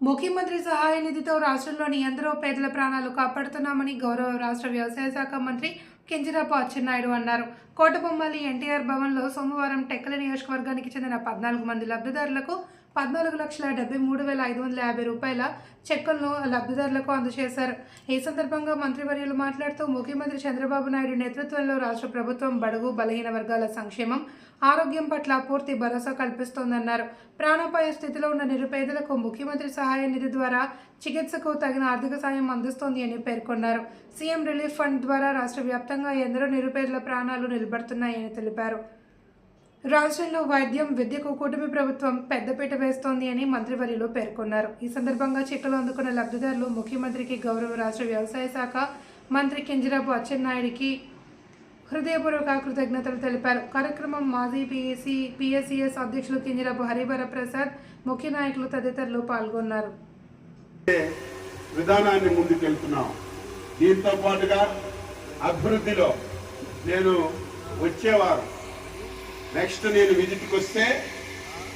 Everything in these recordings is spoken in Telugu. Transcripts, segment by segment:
ముఖ్యమంత్రి సహాయ నిధితో రాష్ట్రంలోని ఎందరో పేదల ప్రాణాలు కాపాడుతున్నామని గౌరవ రాష్ట్ర వ్యవసాయ శాఖ మంత్రి కింజరాపు అచ్చెన్నాయుడు అన్నారు. కోటబొమ్మాలి ఎన్టీఆర్ భవన్లో సోమవారం టెక్కల నియోజకవర్గానికి చెందిన పద్నాలుగు మంది లబ్ధిదారులకు పద్నాలుగు లక్షల డెబ్బై మూడు వేల ఐదు వందల యాభై రూపాయల చెక్కులను లబ్ధిదారులకు అందజేశారు. ఈ సందర్భంగా మంత్రివర్యులు మాట్లాడుతూ ముఖ్యమంత్రి చంద్రబాబు నాయుడు నేతృత్వంలో రాష్ట్ర ప్రభుత్వం బడుగు బలహీన వర్గాల సంక్షేమం ఆరోగ్యం పట్ల పూర్తి భరోసా కల్పిస్తోందన్నారు. ప్రాణాపాయ స్థితిలో ఉన్న నిరుపేదలకు ముఖ్యమంత్రి సహాయ నిధి ద్వారా చికిత్సకు తగిన ఆర్థిక సాయం అందిస్తోంది అని పేర్కొన్నారు. సీఎం రిలీఫ్ ఫండ్ ద్వారా రాష్ట్ర వ్యాప్తంగా ఎందరో నిరుపేదల ప్రాణాలు నిలబడుతున్నాయని తెలిపారు. రాష్ట్రంలో వైద్యం విద్యకు కూటమి ప్రభుత్వం పెద్దపీట వేస్తోంది అని మంత్రివర్యులు పేర్కొన్నారు. ఈ సందర్భంగా చెక్కులు అందుకున్న లబ్ధిదారులు ముఖ్యమంత్రికి గౌరవ రాష్ట్ర వ్యవసాయ శాఖ మంత్రి కింజరాపు అచ్చెన్నాయుడికి హృదయపూర్వక కృతజ్ఞతలు తెలిపారు. కార్యక్రమం మాజీ పిఎస్సి పిఎస్సిఎస్ అధ్యక్షులు కింజరాపు హరివర ప్రసాద్ ముఖ్య నాయకులు తదితరులు పాల్గొన్నారు. విధానాన్ని ముందుకెళ్తున్నాం? దీంతో పాటుగా అభివృద్ధిలో నేను వచ్చేవారు. నెక్స్ట్ నేను విజిట్కి వస్తే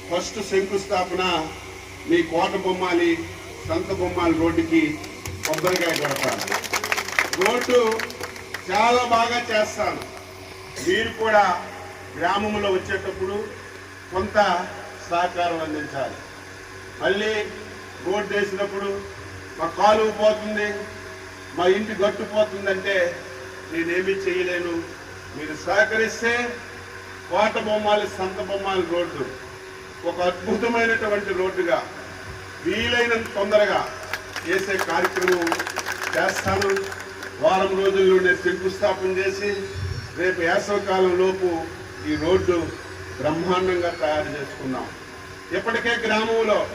ఫస్ట్ శంకుస్థాపన మీ కోట బొమ్మాలి సంత బొమ్మాలి రోడ్డుకి కొబ్బరికాయ కొడతాను. రోడ్డు చాలా బాగా చేస్తాను. మీరు కూడా గ్రామంలో వచ్చేటప్పుడు కొంత సహకారం అందించాలి. మళ్ళీ రోడ్డు వేసినప్పుడు మా కాలువ పోతుంది మా ఇంటి గట్టు పోతుందంటే నేనేమీ చేయలేను. మీరు సహకరిస్తే కోట బొమ్మాలి సంత బొమ్మాలి రోడ్డు. ఒక అద్భుతమైనటువంటి రోడ్డుగా వీలైనంత తొందరగా చేసే కార్యక్రమం చేస్తాను. వారం రోజుల్లోనే శంకుస్థాపన చేసి రేపు వేసవకాలం లోపు ఈ రోడ్డు బ్రహ్మాండంగా తయారు చేసుకున్నాం. ఇప్పటికే గ్రామంలో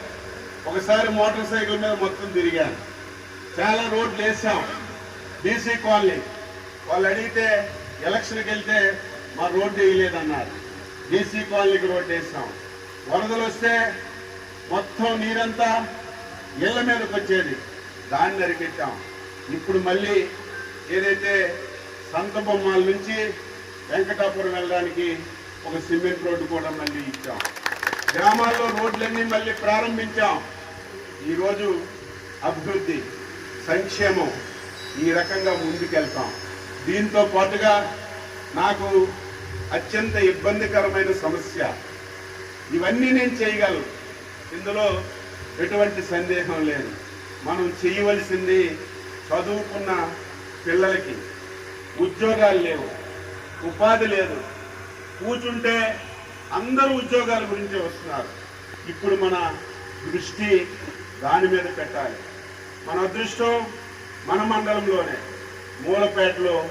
ఒకసారి మోటార్ సైకిల్ మీద మొత్తం తిరిగాను. చాలా రోడ్లు వేసాం. BC colony. వాళ్ళు అడిగితే ఎలక్షన్కి వెళ్తే మా రోడ్డు వేయలేదన్నారు. బీసీ కాలనీకి రోడ్డు వేస్తాం వరదలు వస్తే మొత్తం నీరంతా ఇళ్ళ మీదకి వచ్చేది. దాన్ని అరికెట్టాం. ఇప్పుడు మళ్ళీ ఏదైతే సంత బొమ్మాల నుంచి వెంకటాపురం వెళ్ళడానికి ఒక సిమెంట్ రోడ్డు కూడా మళ్ళీ ఇచ్చాం. గ్రామాల్లో రోడ్లన్నీ మళ్ళీ ప్రారంభించాం. ఈరోజు అభివృద్ధి సంక్షేమం ఈ రకంగా ముందుకెళ్తాం. దీంతో పాటుగా నాకు అత్యంత ఇబ్బందికరమైన సమస్య. ఇవన్నీ నేను చేయగలను. ఇందులో ఎటువంటి సందేహం లేదు. మనం చేయవలసింది చదువుకున్న పిల్లలకి ఉద్యోగాలు లేవు. ఉపాధి లేదు. కూర్చుంటే అందరూ ఉద్యోగాల గురించి వస్తున్నారు. ఇప్పుడు మన దృష్టి దాని మీద పెట్టాలి. మన అదృష్టం మన మండలంలోనే. మూలపేటలో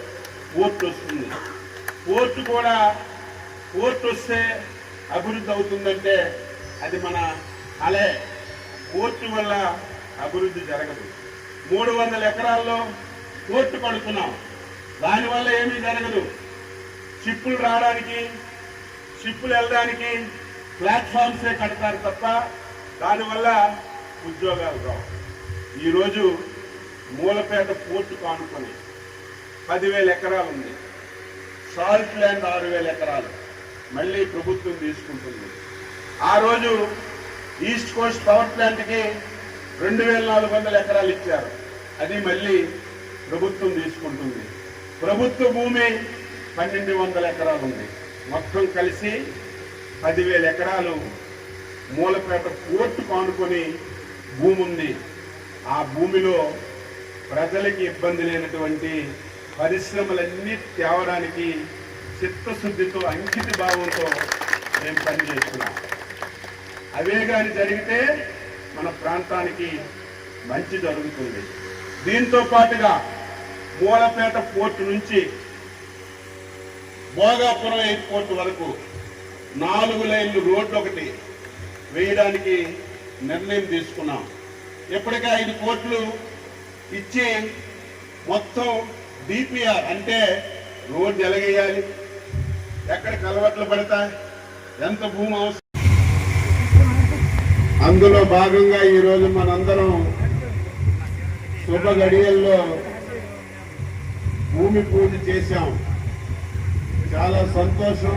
పూర్తి వస్తుంది పోర్టు కూడా పోర్టు వస్తే అభివృద్ధి అవుతుందంటే అది మన అలే. పోర్టు వల్ల అభివృద్ధి జరగదు. మూడు వందల ఎకరాల్లో పోర్టు కడుతున్నాం. దానివల్ల ఏమీ జరగదు. షిప్పులు రావడానికి షిప్పులు వెళ్ళడానికి ప్లాట్ఫామ్సే కడతారు తప్ప దానివల్ల ఉద్యోగాలు రావు. ఈరోజు మూలపేట పోర్టు కానుకొని పదివేల ఎకరాలు ఉంది సాల్ట్ ల్యాండ్ ఆరు వేల ఎకరాలు మళ్ళీ ప్రభుత్వం తీసుకుంటుంది. ఆ రోజు ఈస్ట్ కోస్ట్ పవర్ ప్లాంట్కి రెండు వేల నాలుగు వందల ఎకరాలు ఇచ్చారు. అది మళ్ళీ ప్రభుత్వం తీసుకుంటుంది. ప్రభుత్వ భూమి పన్నెండు వందల ఎకరాలు ఉంది. మొత్తం కలిసి పదివేల ఎకరాలు మూలపేట పోర్టు కానుకొని భూమి ఉంది ఆ భూమిలో ప్రజలకి ఇబ్బంది లేనటువంటి పరిశ్రమలన్నీ తేవడానికి చిత్తశుద్ధితో అంకిత భావంతో మేము పనిచేస్తున్నాం. అవే కానీ జరిగితే మన ప్రాంతానికి మంచి జరుగుతుంది. దీంతో పాటుగా మూలపేట పోర్టు నుంచి భోగాపురం ఎయిర్పోర్ట్ వరకు నాలుగు లైన్లు రోడ్డు ఒకటి వేయడానికి నిర్ణయం తీసుకున్నాం. ఇప్పటికే ఐదు కోట్లు ఇచ్చి మొత్తం డిపిఆర్ అంటే రోడ్డు ఎలగేయాలి ఎక్కడ కలవట్లు పడతాయి? ఎంత భూమి అవసరం? అందులో భాగంగా ఈరోజు మనందరం శుభ గడియల్లో భూమి పూజ చేశాం. చాలా సంతోషం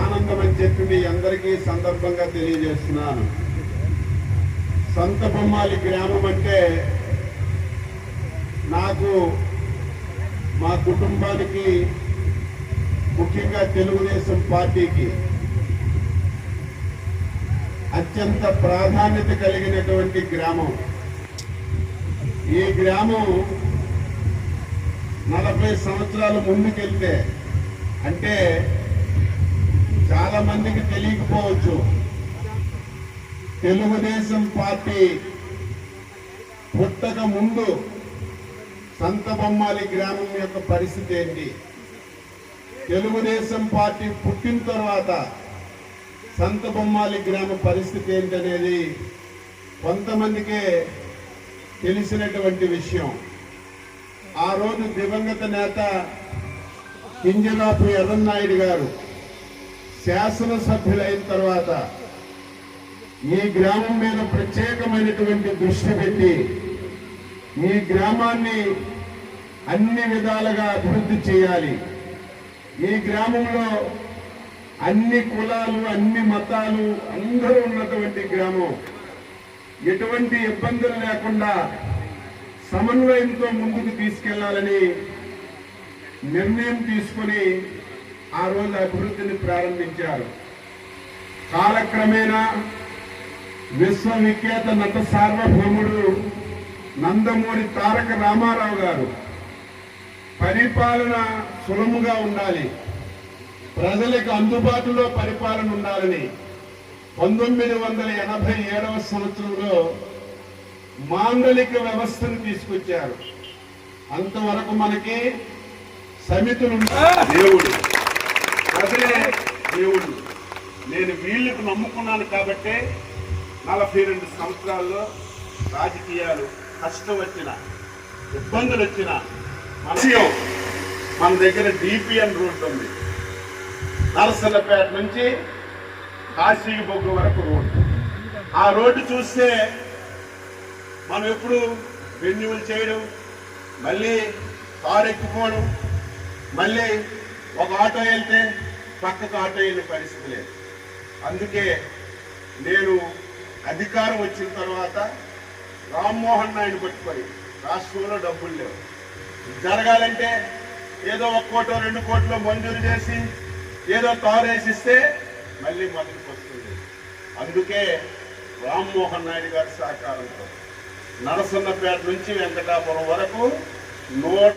ఆనందం అని చెప్పి మీ అందరికీ సందర్భంగా తెలియజేస్తున్నాను. సంతబొమ్మాలి గ్రామం అంటే నాకు మా కుటుంబానికి ముఖ్యంగా తెలుగుదేశం పార్టీకి అత్యంత ప్రాధాన్యత కలిగినటువంటి గ్రామం. ఈ గ్రామం నలభై సంవత్సరాల ముందుకెళ్తే అంటే చాలా మందికి తెలియకపోవచ్చు. తెలుగుదేశం పార్టీ పుట్టక ముందు సంతబొమ్మాలి గ్రామం యొక్క పరిస్థితి ఏంటి? తెలుగుదేశం పార్టీ పుట్టిన తర్వాత సంతబొమ్మాలి గ్రామ పరిస్థితి ఏంటనేది కొంతమందికే తెలిసినటువంటి విషయం. ఆ రోజు దివంగత నేత కింజరాపు ఎర్రన్నాయుడు గారు శాసనసభ్యులైన తర్వాత ఈ గ్రామం మీద ప్రత్యేకమైనటువంటి దృష్టి పెట్టి ఈ గ్రామాన్ని అన్ని విధాలుగా అభివృద్ధి చేయాలి. ఈ గ్రామంలో అన్ని కులాలు అన్ని మతాలు అందరూ ఉన్నటువంటి గ్రామం. ఎటువంటి ఇబ్బందులు లేకుండా సమన్వయంతో ముందుకు తీసుకెళ్ళాలని నిర్ణయం తీసుకుని ఆ రోజు అభివృద్ధిని ప్రారంభించారు. కాలక్రమేణా విశ్వవిఖ్యాత నట సార్వభౌముడు నందమూరి తారక రామారావు గారు పరిపాలన సులభంగా ఉండాలి. ప్రజలకు అందుబాటులో పరిపాలన ఉండాలని పంతొమ్మిది వందల ఎనభై ఏడవ సంవత్సరంలో మాండలిక వ్యవస్థను తీసుకొచ్చారు. అంతవరకు మనకి సమితులు. దేవుడు. ప్రజలే దేవుడు. నేను వీళ్ళకు నమ్ముకున్నాను కాబట్టే నలభై రెండు సంవత్సరాల్లో రాజకీయాలు కష్టం వచ్చిన ఇబ్బందులు వచ్చిన మనసియం మన దగ్గర డిపిఎన్ రోడ్డు ఉంది. నరసన్నపేట నుంచి కాశీ బొగ్గు వరకు రోడ్డు ఆ రోడ్డు చూస్తే మనం ఎప్పుడు రెన్యువల్ చేయడం మళ్ళీ కారు ఎక్కిపోవడం మళ్ళీ ఒక ఆటో వెళ్తే పక్కకు ఆటో వెళ్ళే పరిస్థితి లేదు. అందుకే నేను అధికారం వచ్చిన తర్వాత రామ్మోహన్ నాయుడు పట్టుకొని రాష్ట్రంలో డబ్బులు లేవు. జరగాలంటే ఏదో ఒక కోటో రెండు కోట్లో మంజూరు చేసి ఏదో తారేసిస్తే మళ్ళీ మొదటికి వస్తుంది. అందుకే రామ్మోహన్ నాయుడు గారి సహకారంతో నరసన్నపేట నుంచి వెంకటాపురం వరకు నూట